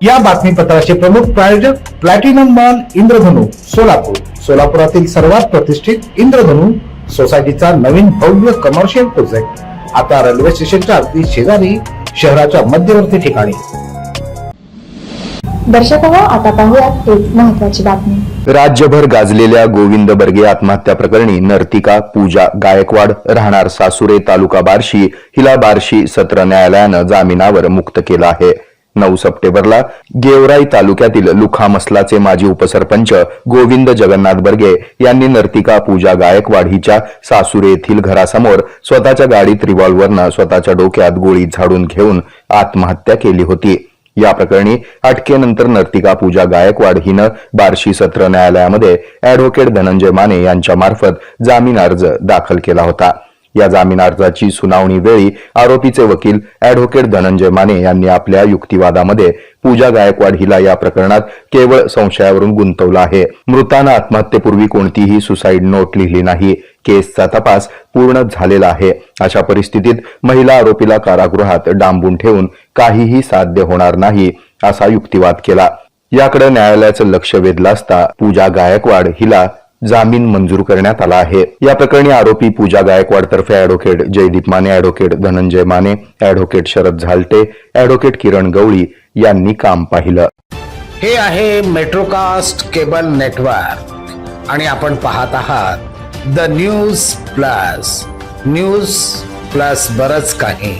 या बातमीपत्राचे प्रमुख प्रायोजक प्लॅटिनम मॉल इंद्रधनु सोलापूर. सोलापुरातील सर्वात प्रतिष्ठित इंद्रधनु सोसायटीचा नवीन भव्य कमर्शियल प्रोजेक्ट आता रेल्वे स्टेशनच्या अगदी शेजारी शहराच्या मध्यवर्ती ठिकाणी. दर्शक आता पाहूयात एक महत्वाची बातमी. राज्यभर गाजलेल्या गोविंद बर्गे आत्महत्या प्रकरणी नर्तिका पूजा गायकवाड राहणार सासुरे तालुका बार्शी हिला बार्शी सत्र न्यायालयानं जामिनावर मुक्त केलं आहे. नऊ सप्टेंबरला गेवराई तालुक्यातील लुखामसलाचे माजी उपसरपंच गोविंद जगन्नाथ बर्गे यांनी नर्तिका पूजा गायकवाड हिच्या सासुरे येथील घरासमोर स्वतःच्या गाडीत रिव्हॉल्व्हरनं स्वतःच्या डोक्यात गोळी झाडून घेऊन आत्महत्या केली होती. या प्रकरणी अटकेनंतर नर्तिका पूजा गायकवाड हिनं बार्शी सत्र न्यायालयामध्ये अॅडव्होकेट धनंजय माने यांच्यामार्फत जामीन अर्ज दाखल केला होता. या जामीन अर्जाची सुनावणी वेळी आरोपीचे वकील अॅडव्होकेट धनंजय माने यांनी आपल्या युक्तिवादामध्ये पूजा गायकवाड हिला या प्रकरणात केवळ संशयावरून गुंतवलं आहे. मृतानं आत्महत्येपूर्वी कोणतीही सुसाईड नोट लिहिली नाही. केसचा तपास पूर्ण झालेला आहे. अशा परिस्थितीत महिला आरोपीला कारागृहात डांबून ठेवून काहीही साध्य होणार नाही असा युक्तिवाद केला. याकडे न्यायालयाचं लक्ष वेधलं असता पूजा गायकवाड हिला जामीन मंजूर करण्यात आला आहे. या प्रकरणी आरोपी पूजा गायकवाड तर्फे advocate Jaydeep Mane advocate Dhananjay Mane advocate Sharad Zalte advocate Kiran Gawali यांनी काम पाहिलं. हे आहे मेट्रोकास्ट केबल नेटवर्क. आणि आपण पाहत आहात the news plus. News plus बरच काही.